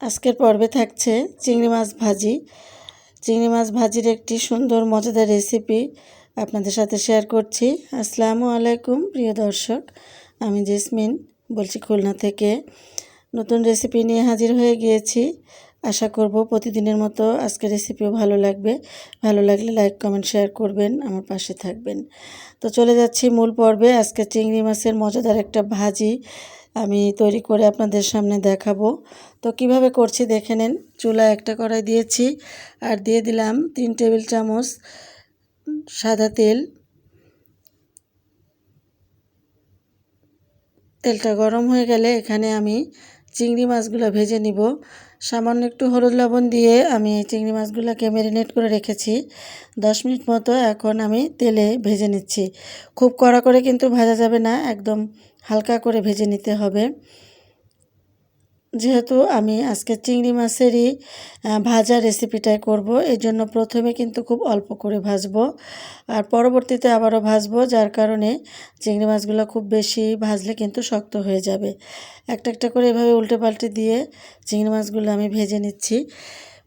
আজকের পর্বে থাকছে চিংড়ি মাছ ভাজি। চিংড়ি মাছ ভাজির একটি সুন্দর, মজাদার রেসিপি আপনাদের সাথে শেয়ার করছি। আসসালামু আলাইকুম, প্রিয় দর্শক। আমি জেসমিন, বলছি খুলনা থেকে। নতুন রেসিপি নিয়ে হাজির হয়ে গিয়েছি। আশা করব প্রতিদিনের মতো আজকের রেসিপিও ভালো লাগবে। ভালো লাগলে লাইক কমেন্ট শেয়ার করবেন, আমার পাশে থাকবেন। তো চলে যাচ্ছি মূল পর্বে। আজকে চিংড়ি মাছের মজাদার একটা ভাজি। আমি তৈরি করে আপনাদের সামনে দেখাবো। তো কীভাবে করছি দেখে নেন। চুলা একটা কড়াই দিয়েছি আর দিয়ে দিলাম তিন টেবিল চামচ সাদা তেল। তেলটা গরম হয়ে গেলে এখানে আমি চিংড়ি মাছগুলো ভেজে নিব। সামান্য একটু হলুদ লবণ দিয়ে আমি চিংড়ি মাছগুলোকে ম্যারিনেট করে রেখেছি। দশ মিনিট মতো এখন আমি তেলে ভেজে নিচ্ছি। খুব কড়া করে কিন্তু ভাজা যাবে না, একদম হালকা করে ভেজে নিতে হবে। যেহেতু আমি আজকে চিংড়ি মাছেরই ভাজা রেসিপিটাই করব এই জন্য প্রথমে কিন্তু খুব অল্প করে ভাজবো। আর পরবর্তীতে আবারও ভাজবো, যার কারণে চিংড়ি মাছগুলো খুব বেশি ভাজলে কিন্তু শক্ত হয়ে যাবে। একটা একটা করে এভাবে উল্টে পাল্টে দিয়ে চিংড়ি মাছগুলো আমি ভেজে নিচ্ছি।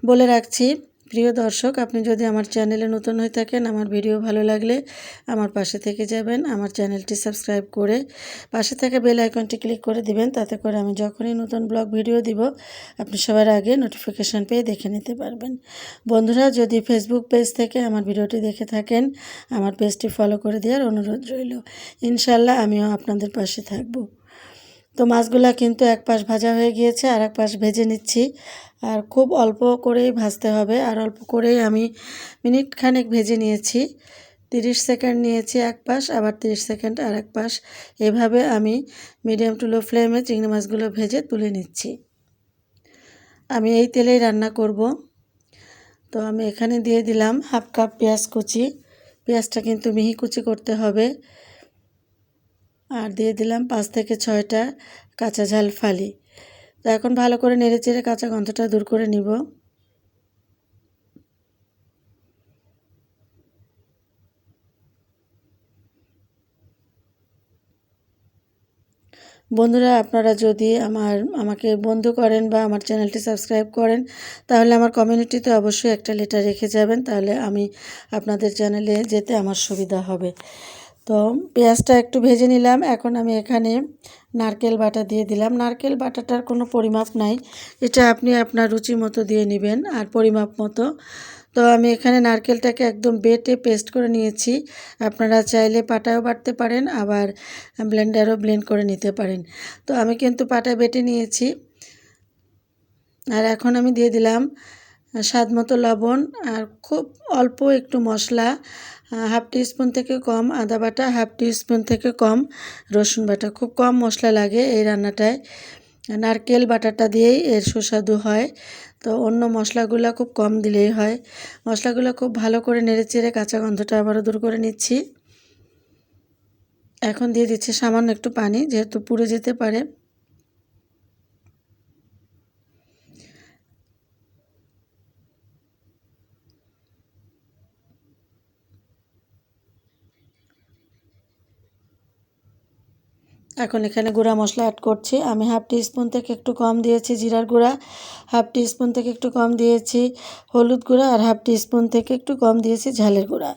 বলে রাখছি প্রিয় দর্শক, আপনি যদি আমার চ্যানেলে নতুন হয়ে থাকেন, আমার ভিডিও ভালো লাগলে আমার পাশে থেকে যাবেন। আমার চ্যানেলটি সাবস্ক্রাইব করে পাশে থাকা বেল আইকনটি ক্লিক করে দিবেন। তাতে করে আমি যখনই নতুন ব্লগ ভিডিও দিব, আপনি সবার আগে নোটিফিকেশান পেয়ে দেখে নিতে পারবেন। বন্ধুরা, যদি ফেসবুক পেজ থেকে আমার ভিডিওটি দেখে থাকেন, আমার পেজটি ফলো করে দেওয়ার অনুরোধ রইল। ইনশাল্লাহ আমিও আপনাদের পাশে থাকব। তো মাছগুলা কিন্তু এক পাশ ভাজা হয়ে গিয়েছে আর এক পাশ ভেজে নিচ্ছি। আর খুব অল্প করেই ভাজতে হবে, আর অল্প করেই আমি মিনিট খানেক ভেজে নিয়েছি। তিরিশ সেকেন্ড নিয়েছি এক পাশ, আবার তিরিশ সেকেন্ড আর এক পাশ। এভাবে আমি মিডিয়াম টু লো ফ্লেমে চিংড়ি মাছগুলো ভেজে তুলে নিচ্ছি। আমি এই তেলেই রান্না করব। তো আমি এখানে দিয়ে দিলাম হাফ কাপ পেঁয়াজ কুচি। পেঁয়াজটা কিন্তু মিহি কুচি করতে হবে। আর দিয়ে দিলাম পাঁচ থেকে ছয়টা কাঁচা ঝাল ফালি। তো এখন ভালো করে নেড়ে চেড়ে কাঁচা গন্ধটা দূর করে নিব। বন্ধুরা, আপনারা যদি আমার, আমাকে বন্ধু করেন বা আমার চ্যানেলটি সাবস্ক্রাইব করেন, তাহলে আমার কমিউনিটিতে অবশ্যই একটা লেটার রেখে যাবেন। তাহলে আমি আপনাদের চ্যানেলে যেতে আমার সুবিধা হবে। তো পেঁয়াজটা একটু ভেজে নিলাম। এখন আমি এখানে নারকেল বাটা দিয়ে দিলাম। নারকেল বাটাটার কোনো পরিমাপ নাই। এটা আপনি আপনার রুচি মতো দিয়ে নেবেন আর পরিমাপ মতো। তো আমি এখানে নারকেলটাকে একদম বেটে পেস্ট করে নিয়েছি। আপনারা চাইলে পাটায়ও বাটতে পারেন, আবার ব্লেন্ডারও ব্লেন্ড করে নিতে পারেন। তো আমি কিন্তু পাটায় বেটে নিয়েছি। আর এখন আমি দিয়ে দিলাম স্বাদ মতো লবণ আর খুব অল্প একটু মশলা হাফ স্পুন থেকে কম আদা বাটা, হাফ স্পুন থেকে কম রসুন বাটা। খুব কম মশলা লাগে এই রান্নাটায়। নারকেল বাটাটা দিয়েই এর সুস্বাদু হয়। তো অন্য মশলাগুলো খুব কম দিলেই হয়। মশলাগুলো খুব ভালো করে নেড়ে চেড়ে কাঁচা গন্ধটা আবারও দূর করে নিচ্ছি। এখন দিয়ে দিচ্ছি সামান্য একটু পানি, যেহেতু পুড়ে যেতে পারে। এখন এখানে গুঁড়া মশলা অ্যাড করছি। আমি হাফ টি স্পুন থেকে একটু কম দিয়েছি জিরার গুঁড়া হাফ টি স্পুন থেকে একটু কম দিয়েছি হলুদ গুঁড়া আর হাফ টি স্পুন থেকে একটু কম দিয়েছি ঝালের গুঁড়া।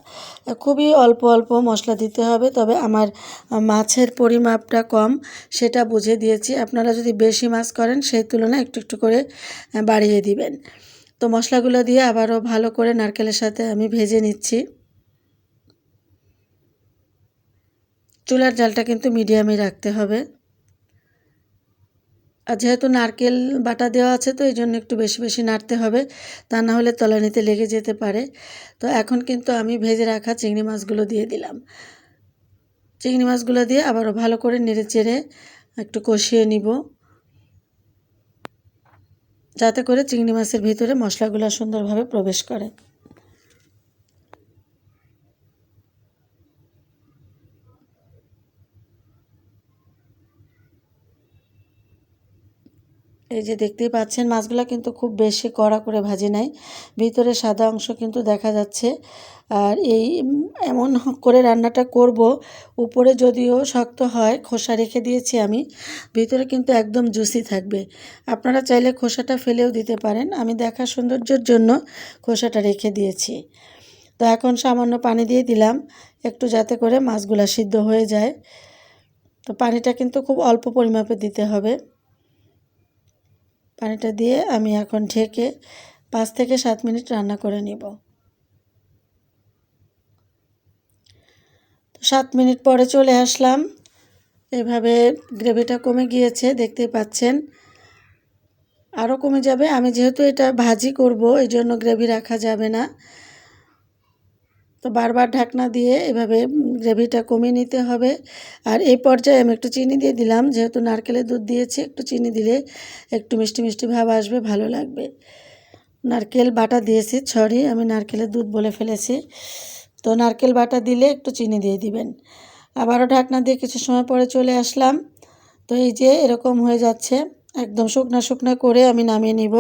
খুবই অল্প অল্প মশলা দিতে হবে, তবে আমার মাছের পরিমাপটা কম, সেটা বুঝে দিয়েছি। আপনারা যদি বেশি মাছ করেন, সেই তুলনায় একটু একটু করে বাড়িয়ে দিবেন। তো মশলাগুলো দিয়ে আবারও ভালো করে নারকেলের সাথে আমি ভেজে নিচ্ছি। চুলার জালটা কিন্তু মিডিয়ামে রাখতে হবে। আর যেহেতু নারকেল বাটা দেওয়া আছে, তো এই জন্য একটু বেশি বেশি নাড়তে হবে। তা না হলে তলানিতে লেগে যেতে পারে। তো এখন কিন্তু আমি ভেজে রাখা চিংড়ি মাছগুলো দিয়ে দিলাম। চিংড়ি মাছগুলো দিয়ে আবারও ভালো করে নেড়ে চেড়ে একটু কষিয়ে নিব। যাতে করে চিংড়ি মাছের ভিতরে মশলাগুলো সুন্দরভাবে প্রবেশ করে। এই যে দেখতেই পাচ্ছেন, মাছগুলো কিন্তু খুব বেশি কড়া করে ভাজি নাই। ভিতরে সাদা অংশ কিন্তু দেখা যাচ্ছে। আর এই এমন করে রান্নাটা করব, উপরে যদিও শক্ত হয়, খোসা রেখে দিয়েছি আমি, ভিতরে কিন্তু একদম জুসি থাকবে। আপনারা চাইলে খোসাটা ফেলেও দিতে পারেন। আমি দেখা সৌন্দর্যের জন্য খোসাটা রেখে দিয়েছি। তো এখন সামান্য পানি দিয়ে দিলাম, একটু যাতে করে মাছগুলা সিদ্ধ হয়ে যায়। তো পানিটা কিন্তু খুব অল্প পরিমাপে দিতে হবে। পানিটা দিয়ে আমি এখন ঢেকে পাঁচ থেকে সাত মিনিট রান্না করে নিব। সাত মিনিট পরে চলে আসলাম। এভাবে গ্রেভিটা কমে গিয়েছে দেখতে পাচ্ছেন। আরও কমে যাবে। আমি যেহেতু এটা ভাজি করব এই জন্য গ্রেভি রাখা যাবে না। তো বারবার ঢাকনা দিয়ে এভাবে গ্রেভিটা কমিয়ে নিতে হবে। আর এই পর্যায়ে আমি একটু চিনি দিয়ে দিলাম। যেহেতু নারকেলের দুধ দিয়েছি, একটু চিনি দিলে একটু মিষ্টি মিষ্টি ভাব আসবে, ভালো লাগবে। নারকেল বাটা দিয়েছি, সরি, আমি নারকেলের দুধ বলে ফেলেছি। তো নারকেল বাটা দিলে একটু চিনি দিয়ে দিবেন। আবারও ঢাকনা দিয়ে কিছু সময় পরে চলে আসলাম। তো এই যে এরকম হয়ে যাচ্ছে, একদম শুকনা শুকনা করে আমি নামিয়ে নিব।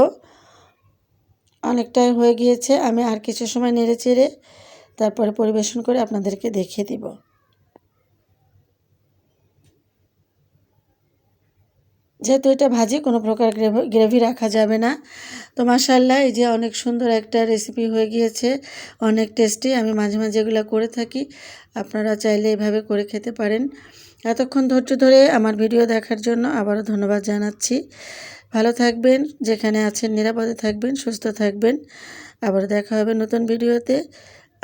অনেকটাই হয়ে গিয়েছে, আমি আর কিছু সময় নেড়ে চেড়ে তারপরে পরিবেশন করে আপনাদেরকে দেখিয়ে দিব। যেহেতু এটা ভাজি, কোনো প্রকার গ্রেভি রাখা যাবে না। তো মাসাল্লাহ এই যে অনেক সুন্দর একটা রেসিপি হয়ে গিয়েছে, অনেক টেস্টি আমি মাঝে মাঝে এগুলো করে থাকি। আপনারা চাইলে এভাবে করে খেতে পারেন। এতক্ষণ ধৈর্য ধরে আমার ভিডিও দেখার জন্য আবারও ধন্যবাদ জানাচ্ছি। ভালো থাকবেন, যেখানে আছেন নিরাপদে থাকবেন, সুস্থ থাকবেন। আবার দেখা হবে নতুন ভিডিওতে